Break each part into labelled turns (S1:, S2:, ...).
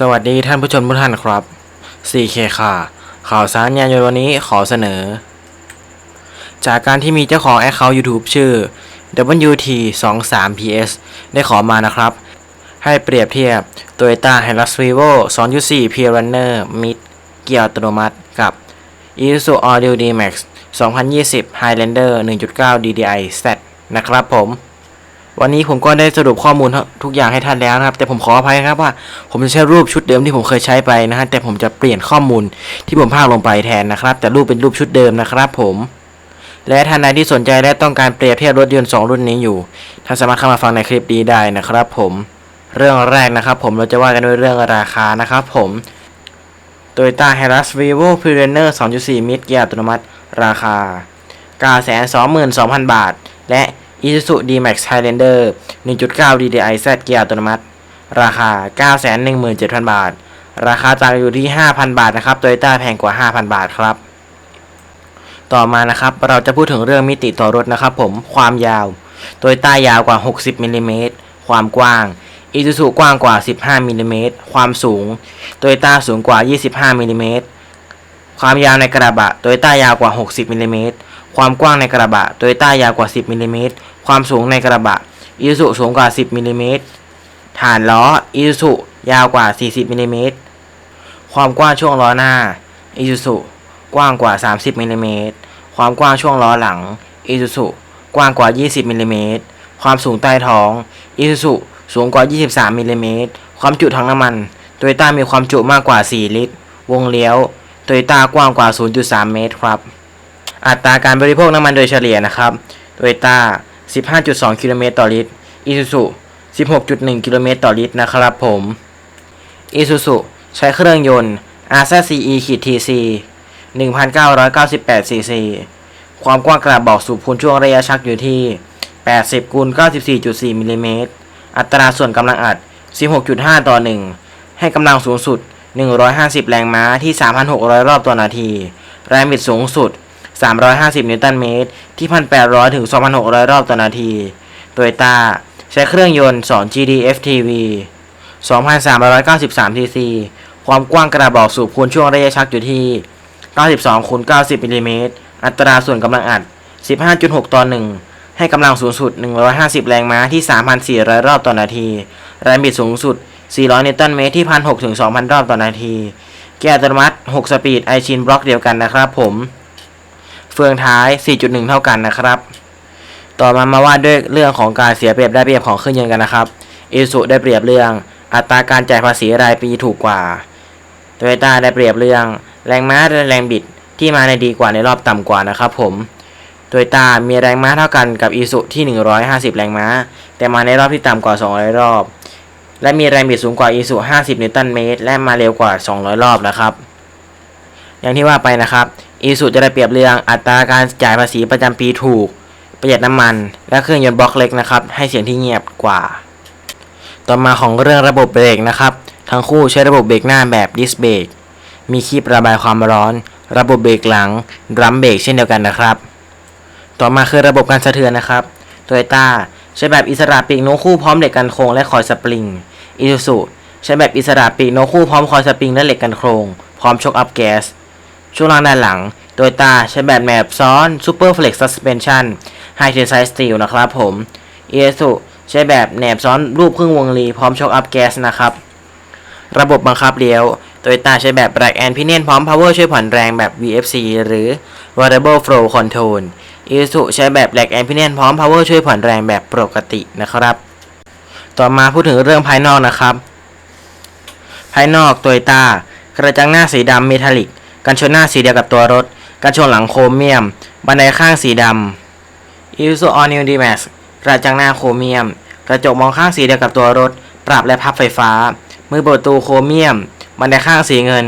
S1: สวัสดีท่านผู้ชมทุกท่านครับ 4K ค่ะ ข่าวสารยานยนต์วันนี้ขอเสนอ จากการที่มีเจ้าของ Account YouTube ชื่อ WT23PS ได้ขอมานะครับ ให้เปรียบเทียบ Toyota Hilux Vivo 2.4 p Runner Mid เกียร์อัตโนมัติกับ Isuzu All-New D-Max 2020 Highlander 1.9 DDI Z นะครับผม วันนี้ผมก็ได้สรุปข้อมูลทุกอย่างให้ท่านแล้วนะครับ แต่ผมขออภัยนะครับว่า ผมจะใช้รูปชุดเดิมที่ผมเคยใช้ไปนะฮะแต่ผมจะเปลี่ยนข้อมูลที่ผมพากลงไปแทนนะครับ แต่รูปเป็นรูปชุดเดิมนะครับผมและท่านใดที่สนใจและต้องการเปรียบเทียบรถยนต์ 2 รุ่นนี้อยู่ ท่านสามารถเข้ามาฟังในคลิปนี้ได้นะครับผม เรื่องแรกนะครับผมเราจะว่ากันด้วยเรื่องราคานะครับผม Toyota Hilux Vivo p r e n e r 2.4 Mid เกียร์อัตโนมัติ ราคา 922,000 บาท และ Isuzu D-Max Highlander 1.9 DDI Z เกียร์อัตโนมัติ ราคา 917,000 บาท ราคาต่างอยู่ที่ 5,000 บาทนะครับ Toyota แพงกว่า 5,000 บาทครับ ต่อมานะครับเราจะพูดถึงเรื่องมิติต่อรถนะครับผมความยาว Toyota ยาวกว่า 60มิลลิเมตรความกว้าง Isuzu กว้างกว่า 15มิลลิเมตรความสูง Toyota สูงกว่า 25มิลลิเมตรความยาวในกระบะ Toyota ยาวกว่า 60มิลลิเมตร ความกว้างในกระบะ Toyota ยาวกว่า 10มิลลิเมตรความสูงในกระบะ Isuzu สูงกว่า 10มิลลิเมตรฐานล้อ Isuzu ยาวกว่า 40มิลลิเมตรความกว้างช่วงล้อหน้า Isuzu กว้างกว่า 30มิลลิเมตรความกว้างช่วงล้อหลัง Isuzu กว้างกว่า 20มิลลิเมตรความสูงใต้ท้อง Isuzu สูงกว่า 23มิลลิเมตรความจุถังน้ำมัน Toyota มีความจุมากกว่า 4 ลิตร วงเลี้ยว Toyota กว้างกว่า 0.3 เมตรครับ อัตราการบริโภคน้ำมันโดยเฉลี่ยนะครับ Toyota 15.2 กิโลเมตรต่อลิตร Isuzu 16.1 กิโลเมตรต่อลิตรนะครับผม Isuzu ใช้เครื่องยนต์ RZCE TC 1998 cc ความกว้างกระบอกสูบพูนช่วงระยะชักอยู่ที่ 80คูณ94.4มิลลิเมตร อัตราส่วนกำลังอัด 16.5 ต่อ 1 ให้กำลังสูงสุด 150 แรงม้าที่ 3,600 รอบต่อนาที แรงบิดสูงสุด 350 นิวตันเมตร ที่ 1,800 ถึง 2,600 รอบต่อนาที โตโยต้าใช้เครื่องยนต์ 2 GD FTV 2,393 cc ความกว้างกระบอกสูบคูณช่วงระยะชักอยู่ที่ 92คูณ90มิลลิเมตร อัตราส่วนกำลังอัด 15.6 ต่อ 1 ให้กำลังสูงสุด 150 แรงม้าที่ 3,400 รอบต่อนาที แรงบิดสูงสุด 400 นิวตันเมตรที่ 1,600 ถึง 2,000 รอบต่อนาที แกียร์อัตโนมัติ 6 สปีดไอชินบล็อกเดียวกันนะครับผม เฟืองท้าย 4.1 เท่ากันนะครับ ต่อมามาว่าด้วยเรื่องของการเสียเปรียบได้เปรียบของเครื่องยนต์กันนะครับอิสุได้เปรียบเรื่อง อัตราการจ่ายภาษีรายปีถูกกว่าโตโยต้าได้เปรียบเรื่อง แรงม้าและแรงบิดที่มาในดีกว่าในรอบต่ำกว่านะครับผมโตโยต้ามีแรงม้าเท่ากันกับอิสุที่ 150 แรงม้า แต่มาในรอบที่ต่ำกว่า 200 รอบ และมีแรงบิดสูงกว่าอิสุ50 นิวตันเมตร และมาเร็วกว่า 200 รอบนะครับ อย่างที่ว่าไปนะครับ อีสุจะได้เปรียบเรื่องอัตราการจ่ายภาษีประจำปีถูก ประหยัดน้ำมัน และเครื่องยนต์บล็อกเล็กนะครับ ให้เสียงที่เงียบกว่า ต่อมาของเรื่องระบบเบรกนะครับ ทั้งคู่ใช้ระบบเบรกหน้าแบบดิสเบรกมีคีบระบายความร้อน ระบบเบรกหลังดรัมเบรกเช่นเดียวกันนะครับ ต่อมาคือระบบการสะเทือนนะครับโตโยต้าใช้แบบอิสระปีกโนคู่พร้อมเหล็กกันโครงและคอยสปริงอีซูซูใช้แบบอิสระปีกโนคู่พร้อมคอยสปริงและเหล็กกันโครงพร้อมช็อคอัพแก๊ส ช่วงล่างด้านหลังโตยต้าใช้แบบแมบซ้อน Super Flex Suspension High Tensile Steel นะครับผมเอสุใช้แบบแหนบซ้อนรูปครึ่งวงรีพร้อมช็อคอัพแก๊สนะครับ ระบบบังคับเลี้ยวโตโยต้าใช้แบบ Rack and Pinion พร้อม Power ช่วยผ่อนแรงแบบ VFC หรือ Variable Flow Control อีสุใช้แบบ Rack and Pinion พร้อม Power ช่วยผ่อนแรงแบบปกตินะครับ ต่อมาพูดถึงเรื่องภายนอกนะครับ ภายนอกโตโยต้ากระจังหน้าสีดำเมทัลลิก กันชนหน้าสีเดียวกับตัวรถ กันชนหลังโครเมียม บันไดข้างสีดำ Isuzu All New D-Max กระจังหน้าโครเมียม กระจกมองข้างสีเดียวกับตัวรถ ปรับและพับไฟฟ้า มือเปิดประตูโครเมียม บันไดข้างสีเงิน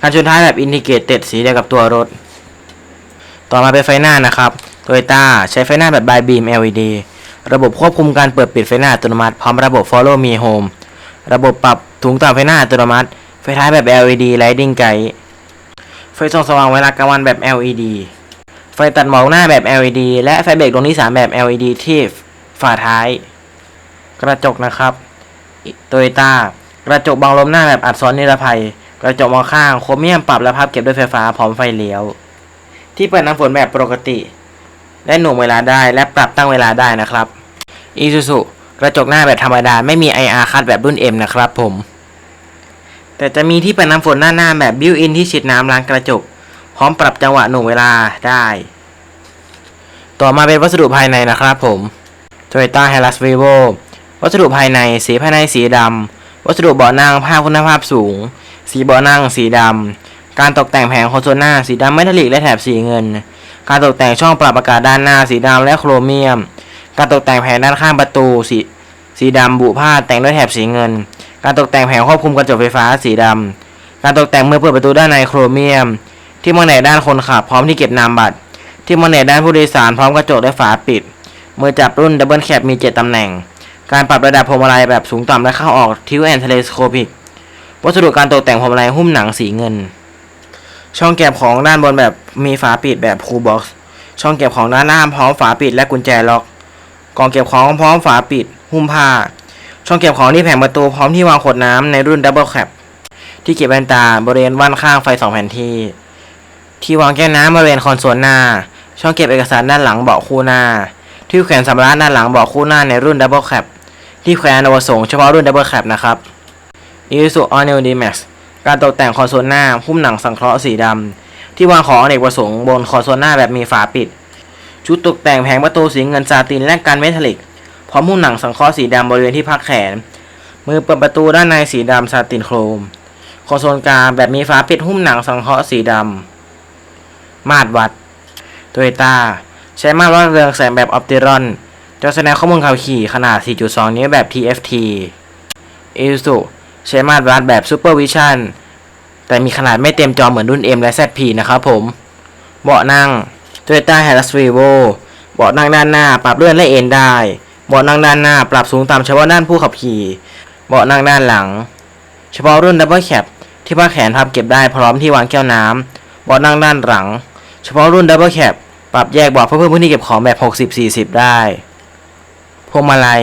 S1: กันชนท้ายแบบอินดิเกตเต็ดสีเดียวกับตัวรถ ต่อมาเป็นไฟหน้านะครับโตโยต้าใช้ไฟหน้าแบบ by beam LED ระบบควบคุมการเปิดปิดไฟหน้าอัตโนมัติพร้อมระบบ Follow Me Home ระบบปรับถุงต่ำไฟหน้าอัตโนมัติ ไฟท้ายแบบ LED Lighting Guide ฟส่องสว่างเวลากลางวันแบบ LED ไฟตัดหมอกหน้าแบบ LED และไฟเบรกดวงที่3แบบ LED ที่ฝาท้าย กระจกนะครับโตโยต้ากระจกบังลมหน้าแบบอัดซ้อนนิรภัย กระจกมองข้างโครเมียมปรับและพับเก็บด้วยไฟฟ้าพร้อมไฟเลี้ยว ที่เปิดน้ำฝนแบบปกติ และหน่วงเวลาได้และปรับตั้งเวลาได้นะครับ Isuzu กระจกหน้าแบบธรรมดาไม่มี IR คัดแบบรุ่น M นะครับผม แต่จะมีที่เปิดน้ำฝนหน้าหน้าแบบบิวอินที่ฉีดน้ำล้างกระจก พร้อมปรับจังหวะหน่วงเวลาได้ ต่อมาเป็นวัสดุภายในนะครับผม Toyota Hilux Vivo วัสดุภายในสีภายในสีดำ วัสดุเบาะนั่งผ้าคุณภาพสูง สีเบาะนั่งสีดำ การตกแต่งแผงคอนโซลหน้าสีดำเมทัลลิกและแถบสีเงิน การตกแต่งช่องปรับอากาศด้านหน้าสีดำและโครเมียม การตกแต่งแผงด้านข้างประตูสีสีดำบุผ้าแต่งด้วยแถบสีเงิน การตกแต่งแผงควบคุมกระจกไฟฟ้าสีดำการตกแต่งมือเปิดประตูด้านในโครเมียม ที่มองในด้านคนขับพร้อมที่เก็บนามบัตร ที่มองในด้านผู้โดยสารพร้อมกระจกและฝาปิด มือจับรุ่นดับเบิลแคปมี 7ตำแหน่ง การปรับระดับพวงมาลัยแบบสูงต่ำและเข้าออกทิวแอนเทเลสโคปิก วัสดุการตกแต่งพวงมาลัยหุ้มหนังสีเงิน ช่องเก็บของด้านบนแบบมีฝาปิดแบบคูบ็อกซ์ ช่องเก็บของด้านล่างพร้อมฝาปิดและกุญแจล็อก กล่องเก็บของพร้อมฝาปิด หุ้มผ้า ช่องเก็บของที่แผงประตูพร้อมที่วางขวดน้ำในรุ่นดับเบิลแคปที่เก็บแว่นตาบริเวณว่านข้างไฟสองแผ่นที่ ที่วางแก้วน้ำบริเวณคอนโซลหน้า ช่องเก็บเอกสารด้านหลังเบาะคู่หน้า ที่แขวนสำรับด้านหลังเบาะคู่หน้าในรุ่นดับเบิลแคปที่แขวนอวสงค์เฉพาะรุ่นดับเบิลแคปนะครับ Isuzu All New D-Max การตกแต่งคอนโซลหน้าหุ้มหนังสังเคราะห์สีดำที่วางของอเนกประสงค์บนคอนโซลหน้าแบบมีฝาปิด ชุดตกแต่งแผงประตูสีเงินซาตินและกันเมทัลลิก พร้อมหุ้มหนังสังเคราะห์สีดำบริเวณที่พักแขน มือเปิดประตูด้านในสีดำซาตินโครมคอนโซลกลางแบบมีฝาปิดหุ้มหนังสังเคราะห์สีดำมาตรวัดโตโยต้าใช้มาตรวัดเรืองแสงแบบออปติรอนจะแสดงข้อมูลขับขี่ขนาด 4.2 นิ้วแบบ TFT Isuzu ใช้มาตรวัดแบบ Super Vision แต่มีขนาดไม่เต็มจอเหมือนรุ่น M และ ZP นะครับผม เบาะนั่ง Toyota Hilux Revo เบาะนั่งด้านหน้า ปรับเลื่อนและเอนได้ เบาะนั่งด้านหน้าปรับสูงต่ำเฉพาะด้านผู้ขับขี่ เบาะนั่งด้านหลัง เฉพาะรุ่น Double Cab ที่ผ้าแขนพับเก็บได้พร้อมที่วางแก้วน้ำเบาะนั่งด้านหลัง เฉพาะรุ่น Double Cab ปรับแยกเบาะเพื่อเพิ่มพื้นที่เก็บของแบบ 60-40 ได้ พวงมาลัย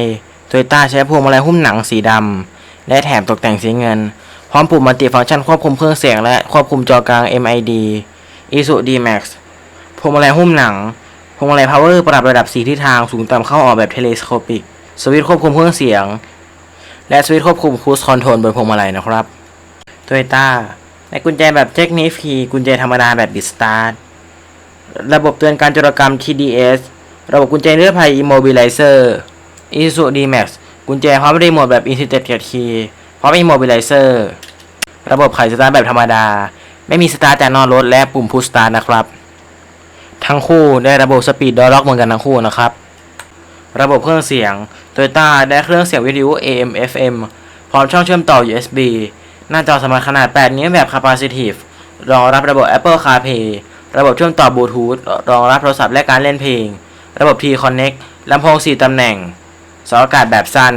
S1: Toyota ใช้พวงมาลัยหุ้มหนังสีดำและแถมตกแต่งสีเงิน พร้อมปุ่มมัลติฟังก์ชันควบคุมเครื่องเสียงและควบคุมจอกลาง MID Isuzu D-Max พวงมาลัยหุ้มหนัง พวงมาลัย power ปรับระดับสีทิศทางสูงต่ำเข้าออกแบบ telescopic สวิตช์ควบคุมเครื่องเสียง และสวิตช์ควบคุม cruise control บนพวงมาลัยนะครับ Toyota ในกุญแจแบบ Technique P กุญแจธรรมดาแบบ Bit Start ระบบเตือนการจรกรรม TDS ระบบกุญแจนิรภัย Immobilizer Isuzu D-Max กุญแจพร้อมรีโมทแบบ Integrated Key พร้อม Immobilizer ระบบไขสตาร์ทแบบธรรมดา ไม่มีสตาร์ทจากนอกรถและปุ่ม Push Start นะครับ ทั้งคู่ได้ระบบ Speed Door Lock เหมือนกันทั้งคู่นะครับ ระบบเครื่องเสียง Toyota ได้เครื่องเสียงวิทยุ AM FM พร้อมช่องเชื่อมต่อ USB หน้าจอสมาร์ทขนาด 8 นิ้วแบบ Capacitive รองรับระบบ Apple CarPlay ระบบเชื่อมต่อบลูทูธรองรับโทรศัพท์และการเล่นเพลง ระบบ T-Connect ลำโพง 4 ตำแหน่งสาอากาศแบบสั้น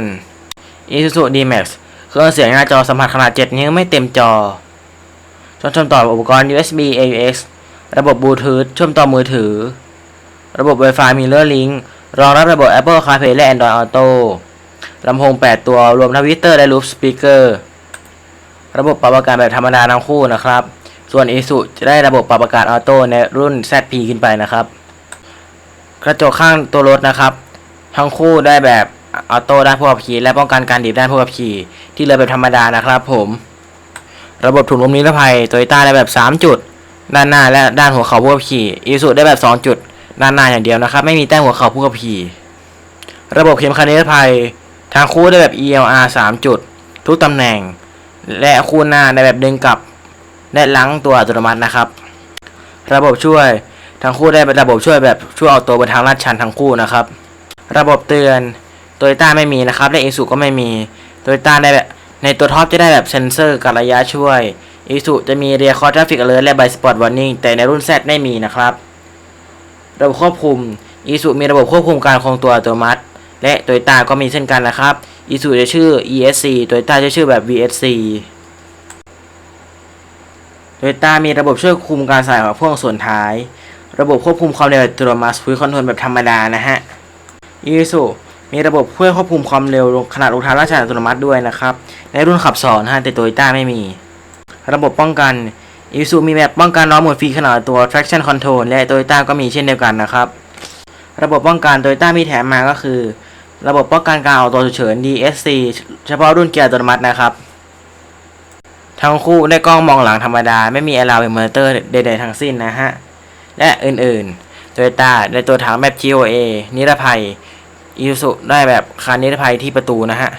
S1: Isuzu D-Max เครื่องเสียงหน้าจอสัมผัสขนาด 7 นิ้วไม่เต็มจอช่องเชื่อมต่ออุปกรณ์ USB AUX ระบบบลูทูธเชื่อมต่อมือถือ ระบบ Wi-Fi Mirror Link รองรับระบบ Apple CarPlay และ Android Auto ลำโพง 8 ตัวรวมทั้งวิเตอร์และลูปสปีกเกอร์ระบบปรับอากาศแบบธรรมดาทั้งคู่นะครับ ส่วน Isuzu จะได้ระบบปรับอากาศออโต้ในรุ่น ZP ขึ้นไปนะครับ กระจกข้างตัวรถนะครับ ทั้งคู่ได้แบบออโต้ด้านผู้ขับขี่และป้องกันการดิบด้านผู้ขับขี่ ที่เหลือแบบธรรมดานะครับผม ระบบถุงลมนิรภัยโตโยต้าได้แบบ 3 จุด ด้านหน้าและด้านหัวเข่าผู้ขับขี่อีสุได้แบบ 2 จุด ด้านหน้าอย่างเดียวนะครับ ไม่มีแต้มหัวเข่าผู้ขับขี่ ระบบเข็มขัดนิรภัย ทางคู่ได้แบบ ELR 3 จุด ทุกตำแหน่ง และคู่หน้าในแบบดึงกลับ และล้างตัวอัตโนมัตินะครับ ระบบช่วยทั้งคู่ได้เป็นระบบช่วยแบบช่วยเอาตัวบนทางลาดชันทั้งคู่นะครับ ระบบเตือนโตโยต้าไม่มีนะครับและเอซูก็ไม่มีโตโยต้าได้แบบในตัวท็อปจะได้แบบเซนเซอร์กับระยะช่วย อีซูจะมีเรียคอร์ทราฟิกอเลอร์และไบสปอร์ตวอร์นิ่งแต่ในรุ่น Z ไม่มีนะครับ ระบบควบคุมอีซูมีระบบควบคุมการคงตัวอัตโนมัติ และโตโยต้าก็มีเช่นกันนะครับอีซูจะชื่อ ESC โตโยต้าจะชื่อแบบ VSC โตโยต้ามีระบบช่วยคุมการใส่ของพ่วงส่วนท้าย ระบบควบคุมความเร็วอัตโนมัติคุยคอนโทรลแบบธรรมดานะฮะอีซูมีระบบช่วยควบคุมความเร็วขนาดรองเท้าราชอัตโนมัติด้วยนะครับ ในรุ่นขับสอนฮะแต่โตโยต้าไม่มี ระบบป้องกันอีซูมีแบบป้องกันล้อหมุนฟรีขนาดตัว traction control และโตโยต้าก็มีเช่นเดียวกันนะครับ ระบบป้องกันโตโยต้ามีแถมมาก็คือ ระบบป้องกันการออกตัวฉุกเฉิน DSC เฉพาะรุ่นเกียร์อัตโนมัตินะครับ ทั้งคู่ได้กล้องมองหลังธรรมดา ไม่มี allow in monitor ใด ๆ ทั้งสิ้นนะฮะ และอื่นๆโตโยต้าได้ตัวถังแบบ GOA นิรภัยอีซูได้แบบคานนิรภัยที่ประตูนะฮะ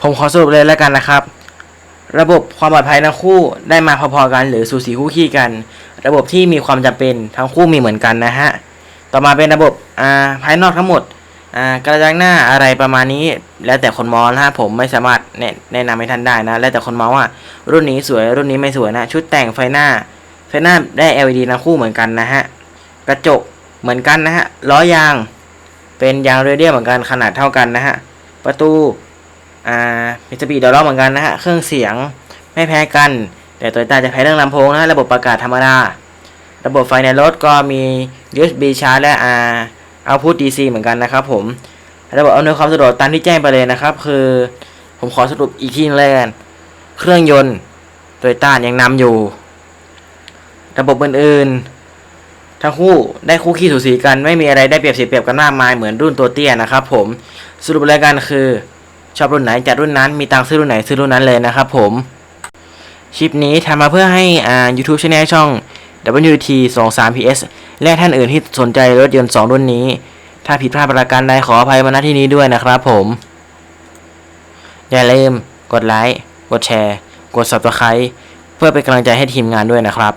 S1: ผมขอสรุปเลยแล้วกันนะครับ ระบบความปลอดภัยทั้งคู่ได้มาพอๆกันหรือสูสีคู่ขี้กัน ระบบที่มีความจำเป็นทั้งคู่มีเหมือนกันนะฮะต่อมาเป็นระบบอ่าภายนอกทั้งหมดอ่ากระจังหน้าอะไรประมาณนี้ แล้วแต่คนมองนะฮะผมไม่สามารถแนะนะนำให้ท่านได้นะ แล้วแต่คนมองว่ารุ่นนี้สวยรุ่นนี้ไม่สวยนะ ชุดแต่งไฟหน้าไฟหน้าได้ LED ทั้งคู่เหมือนกันนะฮะกระจกเหมือนกันนะฮะล้อยาง เป็นยางเรเดียลเหมือนกันขนาดเท่ากันนะฮะประตู อ่ามิสบีดอลล็อกเหมือนกันนะฮะ เครื่องเสียงไม่แพ้กัน แต่โตโยต้าจะแพ้เรื่องลำโพงนะ ระบบประกาศธรรมดา ระบบไฟในรถก็มี USB ชาร์จและอ่าเอาพุท DC เหมือนกันนะครับผม ระบบอำนวยความสะดวกตามที่แจ้งไปเลยนะครับ คือผมขอสรุปอีกทีนึงเลยกัน เครื่องยนต์โตโยต้ายังนำอยู่ ระบบอื่นๆทั้งคู่ได้คู่ขี้สูสีกันไม่มีอะไรได้เปรียบเสียเปรียบกันมากมายเหมือนรุ่นตัวเตี้ยนะครับผมสรุปรายการคือ ชอบรุ่นไหนจัดรุ่นนั้นมีตังซื้อรุ่นไหนซื้อรุ่นนั้นเลยนะครับผมคลิปนี้ทำมาเพื่อให้อ่า YouTube Channel ช่อง WT 2 3 PS และท่านอื่นที่สนใจรถยนต์ 2 รุ่นนี้ ถ้าผิดพลาดประการใดขออภัยมาณที่นี้ด้วยนะครับผม อย่าลืม กดไลค์ กดแชร์ กด Subscribe เพื่อเป็นกำลังใจให้ทีมงานด้วยนะครับ